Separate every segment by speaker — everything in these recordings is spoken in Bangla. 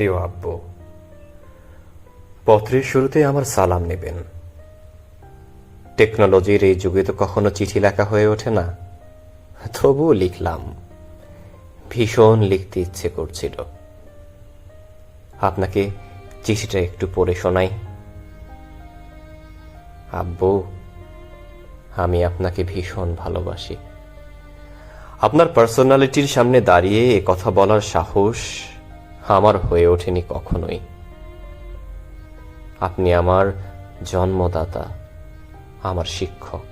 Speaker 1: প্রিয় আব্বু, পত্রের শুরুতে আমার সালাম নেবেন। টেকনোলজির এই যুগে তো কখনো চিঠি লেখা হয়ে ওঠে না। তবুও লিখলাম। ভীষণ লিখতে ইচ্ছে করছিল। আপনাকে চিঠিটা একটু পড়ে শোনাই। আব্বু, আমি আপনাকে ভীষণ ভালোবাসি। আপনার পার্সোনালিটির সামনে দাঁড়িয়ে এ কথা বলার সাহস আমার হয়ে ওঠেনি কখনোই। আপনি আমার জন্মদাতা, আমার শিক্ষক।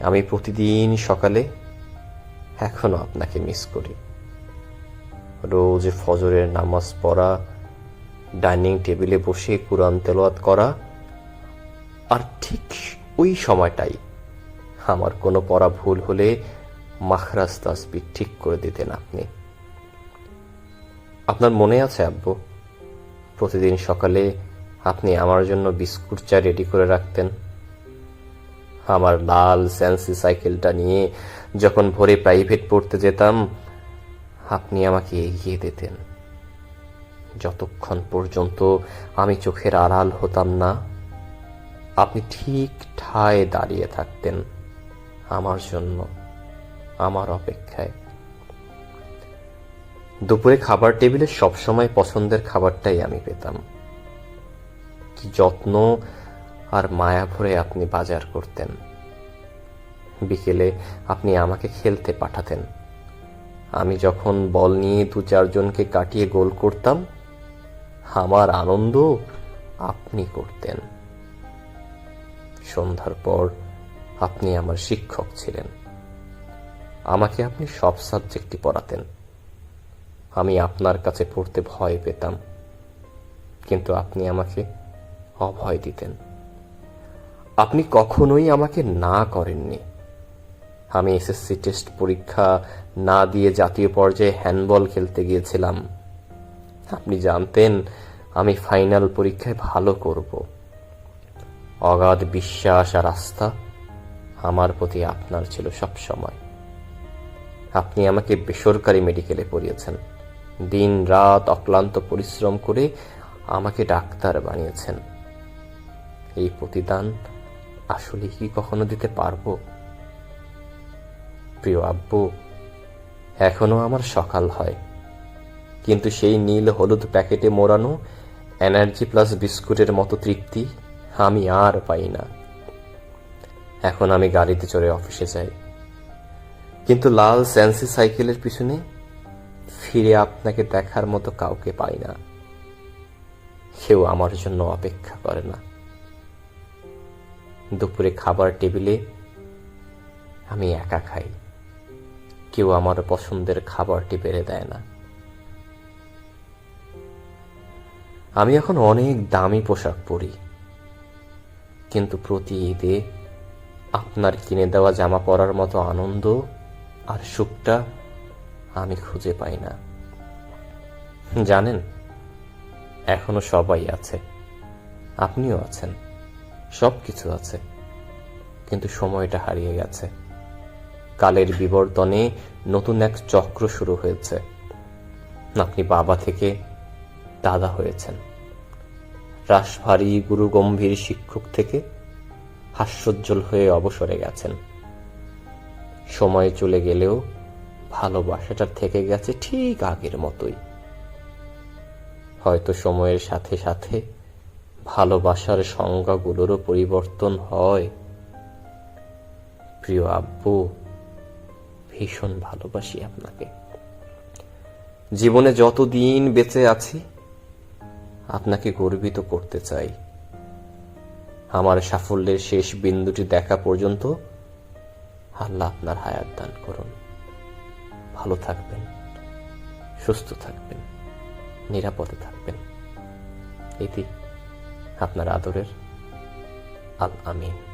Speaker 1: আমি প্রতিদিন সকালে এখনও আপনাকে মিস করি। রোজ ফজরের নামাজ পড়া, ডাইনিং টেবিলে বসে কোরআন তেলাওয়াত করা, আর ঠিক ওই সময়টাই আমার কোনো পড়া ভুল হলে মাখরাজ ঠিক করে দিতেন আপনি। আপনার মনে আছে, আব্বু? প্রতিদিন সকালে আপনি আমার জন্য বিস্কুট চা রেডি করে রাখতেন। আমার লাল স্যান্সি সাইকেলটা নিয়ে যখন ভোরে প্রাইভেট পড়তে যেতাম, আপনি আমাকে এগিয়ে দিতেন। যতক্ষণ পর্যন্ত আমি চোখের আড়াল হতাম না, আপনি ঠিক ঠায় দাঁড়িয়ে থাকতেন আমার জন্য, আমার অপেক্ষায়। দুপুরে খাবার টেবিলে সবসময় পছন্দের খাবারটাই আমি পেতাম। কি যত্ন আর মায়া ভরে আপনি বাজার করতেন। বিকেলে আপনি আমাকে খেলতে পাঠাতেন। আমি যখন বল নিয়ে দু চারজনকে কাটিয়ে গোল করতাম, আমার আনন্দ আপনি করতেন। সন্ধ্যার পর আপনি আমার শিক্ষক ছিলেন। আমাকে আপনি সব সাবজেক্টই পড়াতেন। আমি আপনার কাছে পড়তে ভয় পেতাম। কিন্তু আপনি আমাকে অভয় দিতেন। আপনি কখনোই আমাকে না করেননি। আমি এসএসসি টেস্ট পরীক্ষা না দিয়ে জাতীয় পর্যায়ে হ্যান্ডবল খেলতে গিয়েছিলাম। আপনি জানতেন, আমি ফাইনাল পরীক্ষায় ভালো করব। অগাধ বিশ্বাস আর আস্থা আমার প্রতি আপনার ছিল সব সময় আপনি আমাকে বেসরকারি মেডিকেলে পড়িয়েছেন। দিন রাত অক্লান্ত পরিশ্রম করে আমাকে ডাক্তার বানিয়েছেন। এই প্রতিদান আসলে কি কখনো দিতে পারব? প্রিয় আব্বু, এখনও আমার সকাল হয়, কিন্তু সেই নীল হলুদ প্যাকেটে মোড়ানো এনার্জি প্লাস বিস্কুটের মতো তৃপ্তি আমি আর পাই না। এখন আমি গাড়িতে চড়ে অফিসে যাই, কিন্তু লাল স্যান্সি সাইকেলের পিছনে ফিরে আপনাকে দেখার মতো কাউকে পাই না। কেউ আমার জন্য অপেক্ষা করে না। দুপুরে খাবার টেবিলে আমি একা খাই। কেউ আমার পছন্দের খাবারটি বেড়ে দেয় না। আমি এখন অনেক দামি পোশাক পরি। কিন্তু প্রতি ঈদে আপনার কিনে দেওয়া জামা পরার মতো আনন্দ আর সুখটা আমি খুঁজে পাই না। জানেন, এখনও সবাই আছে। আপনিও আছেন সব কিছু আছে। কিন্তু সময়টা হারিয়ে গেছে। কালের বিবর্তনে নতুন এক চক্র শুরু হয়েছে। আপনি বাবা থেকে দাদা হয়েছেন। রাসভারী গুরু গম্ভীর শিক্ষক থেকে হাস্যোজ্জ্বল হয়ে অবসরে গেছেন। সময় চলে গেলেও ভালোবাসাটা থেকে গেছে ঠিক আগের মতোই। হয়তো সময়ের সাথে সাথে ভালোবাসার সংজ্ঞাগুলোরও পরিবর্তন হয়। প্রিয় আব্বু, ভীষণ ভালোবাসি আপনাকে। জীবনে যতদিন বেঁচে আছি, আপনাকে গর্বিত করতে চাই। আমার সাফল্যের শেষ বিন্দুটি দেখা পর্যন্ত আল্লাহ আপনার হায়াত দান করুন। ভালো থাকবেন সুস্থ থাকবেন নিরাপদে থাকবেন। এটি আপনার আদরের আল আমিন।